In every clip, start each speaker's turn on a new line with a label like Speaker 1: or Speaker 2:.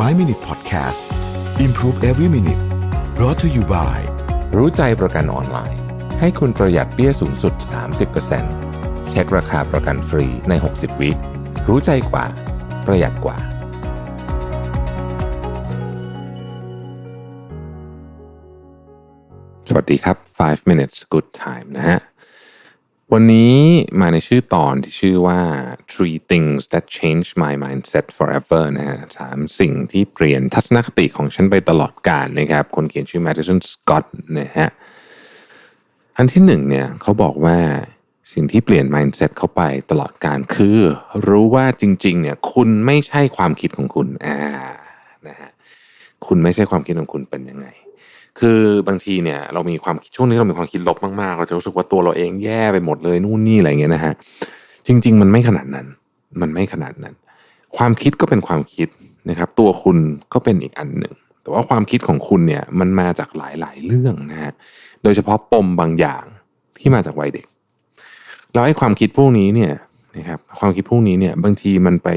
Speaker 1: 5 Minute Podcast Improve Every Minute brought to you by
Speaker 2: รู้ใจประกันออนไลน์ ให้คุณประหยัดเปี้ยสูงสุด 30%เช็คราคาประกันฟรีใน 60 วิรู้ใจกว่า ประหยัดกว่า สวัสดีครับ 5 minutes good time นะฮะ วันนี้มาในชื่อตอนที่ชื่อว่า three things that Change my mindset forever นะฮะสามสิ่งที่เปลี่ยนทัศนคติของฉันไปตลอดกาลนะครับ คนเขียนชื่อ Madison Scott นะฮะ อันที่หนึ่งเนี่ยเขาบอกว่าสิ่งที่เปลี่ยน mindset เข้าไปตลอดการคือ รู้ว่าจริงๆเนี่ยคุณไม่ใช่ความคิดของคุณอ่านะฮะคุณไม่ใช่ความคิดของคุณเป็นยังไง คือบางทีเนี่ยเรามีความคิดช่วงนี้เรามีความคิดลบมากๆ เราจะรู้สึกว่าตัวเราเองแย่ไปหมดเลยนู่นนี่อะไรเงี้ยนะฮะจริง ๆ มันไม่ขนาดนั้น มันไม่ขนาดนั้น ความคิดก็เป็นความคิดนะครับ ตัวคุณก็เป็นอีกอันหนึ่งแต่ว่าความคิดของคุณเนี่ยมันมาจากหลายๆเรื่องนะฮะโดยเฉพาะปมบางอย่างที่มาจากวัยเด็กแล้วไอ้ความคิดพวกนี้เนี่ยนะครับความคิดพวกนี้เนี่ยบางทีมันไป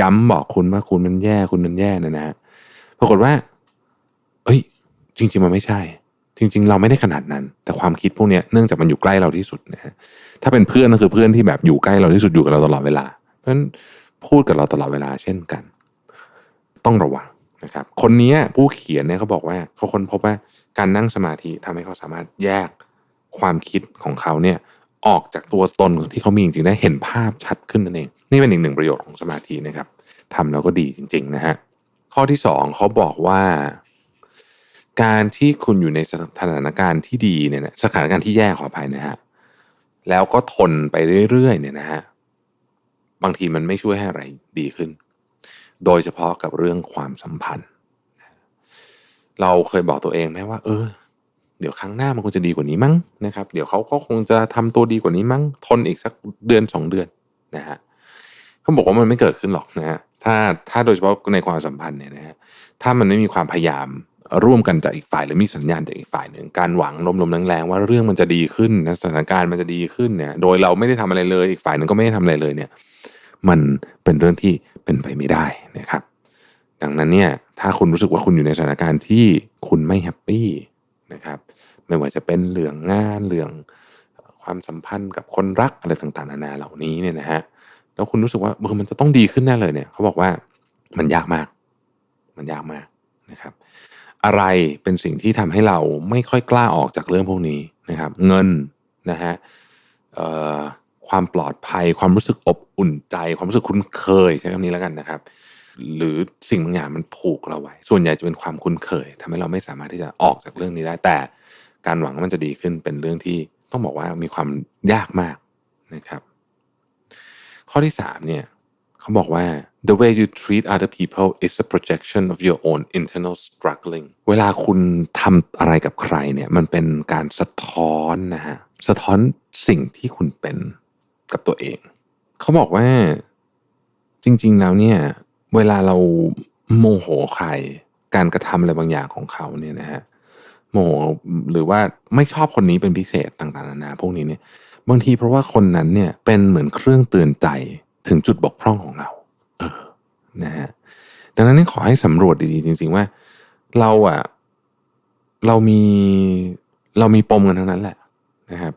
Speaker 2: ย้ำบอกคุณว่าคุณมันแย่คุณมันแย่นะนะฮะปรากฏว่า จริง ๆ มันไม่ใช่ จริง ๆ เราไม่ได้ขนาดนั้น แต่ความคิดพวกนี้เนื่องจากมันอยู่ใกล้เราที่สุดนะฮะถ้าเป็นเพื่อนก็คือเพื่อนที่แบบอยู่ใกล้เราที่สุดอยู่กับเราตลอดเวลา เพราะฉะนั้นพูดกับเราตลอดเวลาเช่นกัน ต้องระวังนะครับ คนนี้ผู้เขียนเนี่ยเขาบอกว่าเขาค้นพบว่าการนั่งสมาธิทำให้เขาสามารถแยกความคิดของเขาเนี่ยออกจากตัวตนที่เขามีจริงๆได้เห็นภาพชัดขึ้นนั่นเองนี่เป็นอีกหนึ่งประโยชน์ของสมาธินะครับทำแล้วก็ดีจริง ๆ นะฮะข้อที่สองเขาบอกว่า การที่คุณอยู่ในสถานการณ์ที่ดีเนี่ยนะสถานการณ์ที่แย่ขออภัยนะฮะแล้วก็ทนไปเรื่อยๆเนี่ยนะฮะบางทีมันไม่ช่วยให้อะไรดีขึ้น โดยเฉพาะกับเรื่องความสัมพันธ์ เราเคยบอกตัวเองไหมว่า เออ เดี๋ยวครั้งหน้ามันคงจะดีกว่านี้มั้งนะครับ เดี๋ยวเขาก็คงจะทำตัวดีกว่านี้มั้ง ทนอีกสักเดือนสองเดือนนะฮะเขาบอกว่ามันไม่เกิดขึ้นหรอกนะฮะถ้าถ้าโดยเฉพาะในความสัมพันธ์เนี่ยนะฮะถ้ามันไม่มีความพยายาม ร่วมกันจากอีกฝ่ายหรือมีสัญญาณจากอีกฝ่ายหนึ่งการหวังลมๆแรงๆว่าเรื่องมันจะดีขึ้นนะสถานการณ์มันจะดีขึ้นเนี่ยโดยเราไม่ได้ทำอะไรเลยอีกฝ่ายหนึ่งก็ไม่ได้ทำอะไรเลยเนี่ยมันเป็นเรื่องที่เป็นไปไม่ได้นะครับ ดังนั้นเนี่ยถ้าคุณรู้สึกว่าคุณอยู่ในสถานการณ์ที่คุณไม่แฮปปี้นะครับไม่ว่าจะเป็นเรื่องงานเรื่องความสัมพันธ์กับคนรักอะไรต่างๆนานาเหล่านี้เนี่ยนะฮะแล้วคุณรู้สึกว่าเออมันจะต้องดีขึ้นแน่เลยเนี่ยเขาบอกว่ามันยากมาก มันยากมาก นะครับ อะไรเป็นสิ่งที่ทำให้เราไม่ค่อยกล้าออกจากเรื่องพวกนี้นะครับ เงินนะฮะความปลอดภัย ความรู้สึกอบอุ่นใจ ความรู้สึกคุ้นเคยใช้คำนี้แล้วกันนะครับ หรือสิ่งบางอย่างมันผูกเราไว้ ส่วนใหญ่จะเป็นความคุ้นเคยทำให้เราไม่สามารถที่จะออกจากเรื่องนี้ได้ แต่การหวังว่ามันจะดีขึ้นเป็นเรื่องที่ต้องบอกว่ามีความยากมากนะครับ ข้อที่สามเนี่ย เขาบอกว่า the way you treat other people is a projection of your own internal struggling เวลาคุณทำอะไรกับใครเนี่ยมันเป็นการสะท้อนนะฮะสะท้อนสิ่งที่คุณเป็นกับตัวเอง เขาบอกว่าจริง ๆ แล้วเนี่ย เวลาเราโมโหใคร การกระทำอะไรบางอย่างของเขาเนี่ยนะฮะโมโหหรือว่าไม่ชอบคนนี้เป็นพิเศษต่างๆนานาพวกนี้เนี่ย บางทีเพราะว่าคนนั้นเนี่ยเป็นเหมือนเครื่องเตือนใจ ถึงจุดบกพร่องของเรา เออนะฮะดังนั้นนี่ขอให้สำรวจดีๆจริง ๆ ว่า เราอะเรามีเรามีปมกันทั้งนั้นแหละนะครับ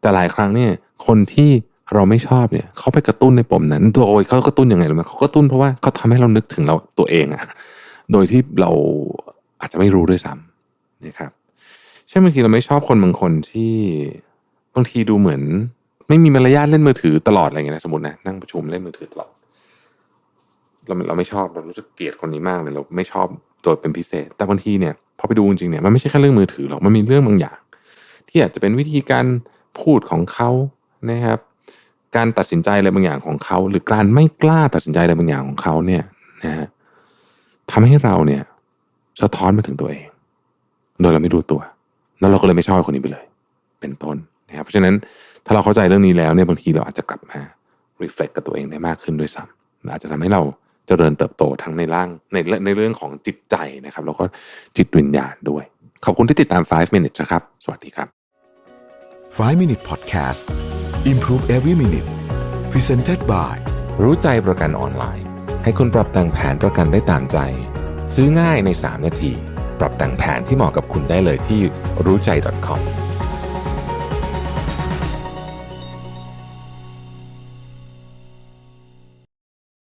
Speaker 2: แต่หลายครั้งเนี่ย คนที่เราไม่ชอบเนี่ยเขาไปกระตุ้นในปมนั้นโดยเขากระตุ้นยังไงรู้ไหมเขากระตุ้นเพราะว่าเขาทำให้เรานึกถึงเราตัวเองอะโดยที่เราอาจจะไม่รู้ด้วยซ้ำนะครับเช่นบางทีเราไม่ชอบคนบางคนที่บางทีดูเหมือน ไม่มีมารยาทเล่นมือถือตลอดอะไรเงี้ยนะสมมตินะนั่งประชุมเล่นมือถือตลอดเราเราไม่ชอบเรารู้สึกเกลียดคนนี้มากเลยเราไม่ชอบโดยเป็นพิเศษ แต่บางทีเนี่ยพอไปดูจริงๆเนี่ยมันไม่ใช่แค่เรื่องมือถือหรอกมันมีเรื่องบางอย่าง ที่อาจจะเป็นวิธีการพูดของเขานะครับ การตัดสินใจอะไรบางอย่างของเขา หรือการไม่กล้าตัดสินใจอะไรบางอย่างของเขาเนี่ยนะฮะทำให้เราเนี่ยสะท้อนมาถึงตัวเอง โดยเราไม่รู้ตัว แล้วเราก็เลยไม่ชอบคนนี้ไปเลย เป็นต้น นะครับเพราะฉะนั้นถ้าเราเข้าใจเรื่องนี้แล้วเนี่ยบางทีเราอาจจะกลับมา reflect กับตัวเองได้มากขึ้นด้วยซ้ำอาจจะทำให้เราเจริญเติบโตทั้งในร่างในในเรื่องของจิตใจนะครับ แล้วก็จิตวิญญาณด้วย ขอบคุณที่ติดตาม 5 minutes นะครับ สวัสดีครับ
Speaker 1: 5 Minute Podcast Improve Every Minute Presented by
Speaker 2: รู้ใจประกันออนไลน์ ให้คุณปรับแต่งแผนประกันได้ตามใจ ซื้อง่ายใน 3 นาที ปรับแต่งแผนที่เหมาะกับคุณได้เลยที่รู้ใจ .com